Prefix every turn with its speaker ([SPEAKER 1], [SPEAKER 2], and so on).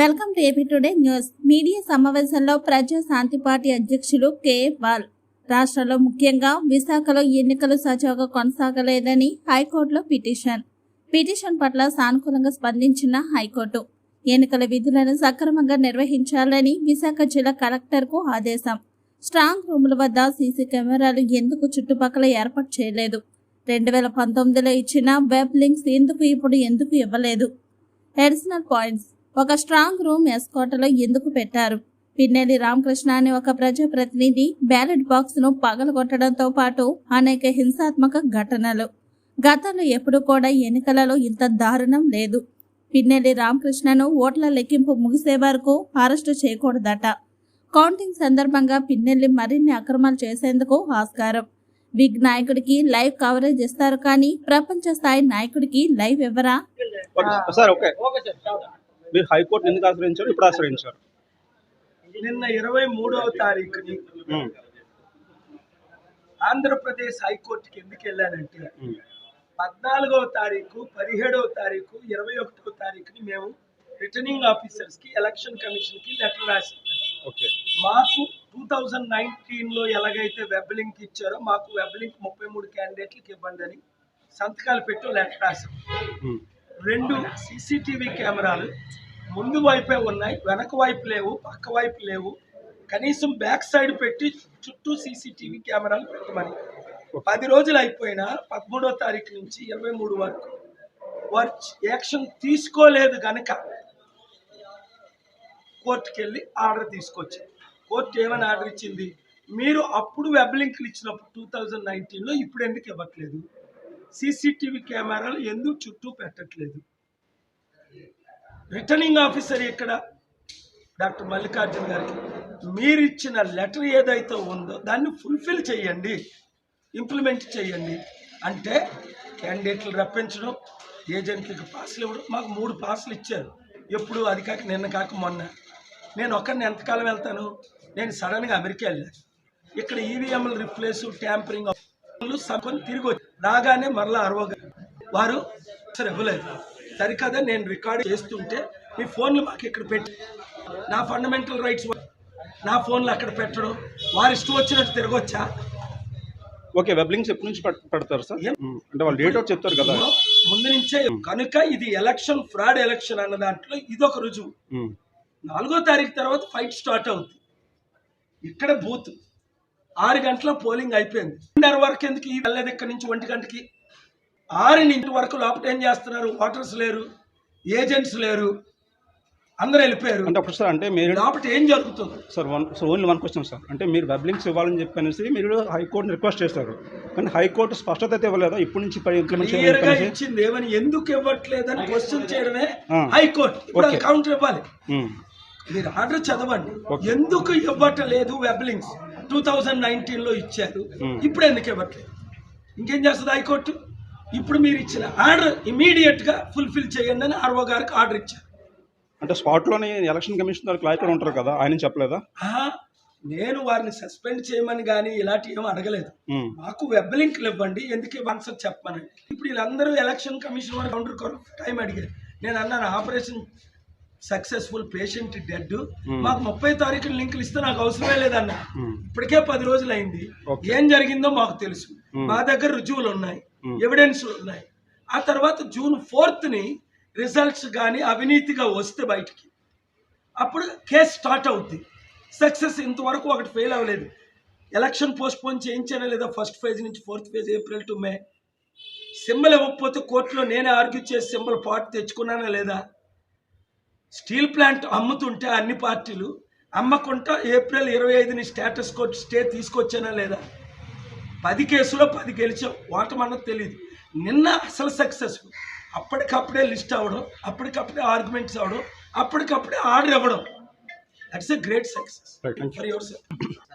[SPEAKER 1] Welcome to AP today news. Media సమావేశంలో Praja Shanti party అధ్యక్షులు K. Paul రాష్ట్రంలో ముఖ్యంగా విశాఖలో ఎన్నికలు సజావుగా కొనసాగలేదని హైకోర్టులో పిటిషన్. పిటిషన్ పట్ల సానుకూలంగా స్పందించిన హైకోర్టు. ఎన్నికల విధులను సక్రమంగా నిర్వహించాలని విశాఖ జిల్లా కలెక్టర్కు ఆదేశం. స్ట్రాంగ్ రూముల వద్ద సీసీ కెమెరాలు ఎందుకు చుట్టుపక్కల ఏర్పాటు చేయలేదు? రెండు వేల పంతొమ్మిదిలో ఇచ్చిన వెబ్ లింక్స్ ఎందుకు ఇప్పుడు ఎందుకు ఇవ్వలేదు? Additional points. ఒక స్ట్రాంగ్ రూమ్ ఎస్కోటలో ఎందుకు పెట్టారు? పిన్నెల్లి రామకృష్ణ అనే ఒక ప్రజాప్రతినిధి బ్యాలెట్ బాక్స్ను పగలగొట్టడంతో పాటు అనేక హింసాత్మక ఘటనలు. గతంలో ఎప్పుడు కూడా ఎన్నికలలో ఇంత దారుణం లేదు. పిన్నెల్లి రామకృష్ణను ఓట్ల లెక్కింపు ముగిసే వరకు అరెస్టు చేయకూడదట. కౌంటింగ్ సందర్భంగా పిన్నెల్లి మరిన్ని అక్రమాలు చేసేందుకు ఆస్కారం. బిగ్ నాయకుడికి లైవ్ కవరేజ్ ఇస్తారు కానీ ప్రపంచ స్థాయి నాయకుడికి లైవ్ ఇవ్వరా?
[SPEAKER 2] ఓకే. సార్ ఓకే మీరు హైకోర్టు ఎందుకు ఆశ్రయించారు? ఇప్పుడు ఆశ్రయించారు.
[SPEAKER 3] నిన్న ఇరవై మూడవ తారీఖుని ఆంధ్రప్రదేశ్ హైకోర్టుకి ఎందుకు వెళ్ళానంటే పద్నాలుగవ తారీఖు పదిహేడవ తారీఖు ఇరవై ఒకటవ తారీఖుని మేము రిటర్నింగ్ ఆఫీసర్స్కి ఎలక్షన్ కమిషన్కి లెటర్ రాసాం
[SPEAKER 2] ఓకే.
[SPEAKER 3] మాకు టూ థౌజండ్ నైన్టీన్లో ఎలాగైతే వెబ్ లింక్ ఇచ్చారో మాకు వెబ్ లింక్ ముప్పై మూడు క్యాండిడేట్లకి ఇవ్వండి అని సంతకాలు పెట్టి లెటర్ రాసాం రెండు సీసీటీవీ కెమెరాలు ముందు వైపే ఉన్నాయి వెనక వైపు లేవు పక్క వైపు లేవు. కనీసం బ్యాక్ సైడ్ పెట్టి చుట్టూ సీసీటీవీ కెమెరాలు పెట్టమని. పది రోజులు అయిపోయినా పదమూడో తారీఖు నుంచి ఇరవై మూడు వరకు వారు యాక్షన్ తీసుకోలేదు గనక కోర్టుకి వెళ్ళి ఆర్డర్ తీసుకొచ్చింది. కోర్టు ఏమని ఆర్డర్ ఇచ్చింది? మీరు అప్పుడు వెబ్ లింకులు ఇచ్చినప్పుడు టూ థౌజండ్ నైన్టీన్లో ఇప్పుడు ఎందుకు ఇవ్వట్లేదు? సీసీటీవీ కెమెరాలు ఎందుకు చుట్టూ పెట్టట్లేదు? రిటర్నింగ్ ఆఫీసర్ ఇక్కడ డాక్టర్ మల్లికార్జున గారికి. మీరు ఇచ్చిన లెటర్ ఏదైతే ఉందో దాన్ని ఫుల్ఫిల్ చేయండి. ఇంప్లిమెంట్ చేయండి. అంటే క్యాండిడేట్లు రప్పించడం ఏజెంట్లకు పాసులు ఇవ్వడం. మాకు మూడు పాసులు ఇచ్చారు. ఎప్పుడు? అది కాక నిన్న కాక మొన్న. నేను ఒక్కరిని ఎంతకాలం వెళ్తాను? నేను సడన్గా అమెరికా వెళ్ళాను. ఇక్కడ ఈవీఎంలు రిప్లేస్ ట్యాంపరింగ్ సకొని తిరిగి వచ్చి రాగానే మరలా అరవ వారు సరే ఇవ్వలేదు. సరికదా నేను రికార్డ్ చేస్తుంటే మీ ఫోన్లు మాకు ఇక్కడ పెట్టి నా ఫండమెంటల్ రైట్స్ నా ఫోన్లు అక్కడ పెట్టడం వారు ఇష్టం వచ్చినట్టు తిరగొచ్చా?
[SPEAKER 2] ఓకే వెబ్ లింక్స్ ఎప్పటి నుంచి పెడతారు సార్. అంటే వాళ్ళు డేట్ అవుట్ చెప్తారు కదా.
[SPEAKER 3] ముందు నుంచే కనుక ఇది ఎలక్షన్ ఫ్రాడ్ ఎలక్షన్ అన్న దాంట్లో ఇది ఒక రుజువు నాలుగో తారీఖు తర్వాత ఫైట్ స్టార్ట్ అవుతుంది ఇక్కడ బూత్ ఆరు గంటల పోలింగ్ అయిపోయింది. రెండున్నర వరకు ఎందుకు ఈ వెళ్ళదు ఇక్కడి నుంచి ఒంటి గంటకి? ఆరు నుంచి వరకు లోపల ఏం చేస్తున్నారు? ఓటర్స్ లేరు ఏజెంట్స్ లేరు అందరూ వెళ్ళిపోయారు.
[SPEAKER 2] అంటే అప్పుడు సార్ అంటే మీరు
[SPEAKER 3] లోపల ఏం జరుగుతుంది?
[SPEAKER 2] Sir one so only one question sir. అంటే మీరు వెబ్ లింక్స్ ఇవ్వాలని చెప్పనేసి మీరు హైకోర్టుని రిక్వెస్ట్ చేస్తారు కానీ హైకోర్టు స్పష్టత అయితే ఇవ్వలేదా? ఇప్పటి నుంచి
[SPEAKER 3] ఇచ్చింది. ఏమని ఎందుకు ఇవ్వట్లేదని క్వశ్చన్ చేయడమే. High court. కౌంటర్ ఇవ్వాలి. మీరు ఆర్డర్ చదవండి. ఎందుకు ఇవ్వట్లేదు వెబ్ లింక్స్ టూ థౌజండ్ నైన్టీన్లో ఇచ్చారు.
[SPEAKER 2] మ్మ్.
[SPEAKER 3] ఇప్పుడు ఎందుకు ఇవ్వట్లేదు? ఇంకేం చేస్తుంది హైకోర్టు? ఇప్పుడు మీరు ఇచ్చిన ఆర్డర్ ఇమీడియట్గా ఫుల్ఫిల్ చేయండి అని ఆర్ఓ గారికి ఆర్డర్ ఇచ్చారు.
[SPEAKER 2] అంటే స్పాట్లోనే ఎలక్షన్ కమిషన్ లాయకులు ఉంటారు కదా ఆయన చెప్పలేదా?
[SPEAKER 3] నేను వారిని సస్పెండ్ చేయమని కానీ ఇలాంటి ఏం అడగలేదు.
[SPEAKER 2] ఉమ్,
[SPEAKER 3] మాకు వెబ్ లింక్లు ఇవ్వండి ఎందుకు ఆన్సర్ చెప్పమని ఇప్పుడు వీళ్ళందరూ ఎలక్షన్ కమిషన్ వారు కౌంటర్ టైం అడిగారు. నేను అన్నాను ఆపరేషన్ సక్సెస్ఫుల్ పేషెంట్ డెడ్. మాకు ముప్పై తారీఖున లింకులు ఇస్తే నాకు అవసరమే లేదన్న. ఇప్పటికే పది రోజులు అయింది. ఏం జరిగిందో మాకు తెలుసు. మా దగ్గర రుజువులు ఉన్నాయి. ఎవిడెన్స్ ఉన్నాయి. ఆ తర్వాత జూన్ ఫోర్త్ని రిజల్ట్స్ కానీ అవినీతిగా వస్తే బయటికి. అప్పుడు కేసు స్టార్ట్ అవుద్ది. సక్సెస్ ఇంతవరకు ఒకటి ఫెయిల్ అవ్వలేదు. ఎలక్షన్ పోస్ట్ పోన్ చేయించానా లేదా ఫస్ట్ ఫేజ్ నుంచి fourth phase April to May symbol ఇవ్వకపోతే కోర్టులో నేనే ఆర్గ్యూ చేసి సింబల్ పార్ట్ తెచ్చుకున్నానా లేదా? స్టీల్ ప్లాంట్ అమ్ముతుంటే అన్ని పార్టీలు అమ్మకుంటా ఏప్రిల్ ఇరవై ఐదుని స్టేటస్ కోర్టు స్టే తీసుకొచ్చానా లేదా? పది కేసులో పది గెలిచాం. ఓటమన్నది తెలియదు నిన్న అసలు సక్సెస్. అప్పటికప్పుడే లిస్ట్ అవ్వడం అప్పటికప్పుడే ఆర్గ్యుమెంట్స్ అవ్వడం అప్పటికప్పుడే ఆర్డర్ ఇవ్వడం. That's a great success. For yourself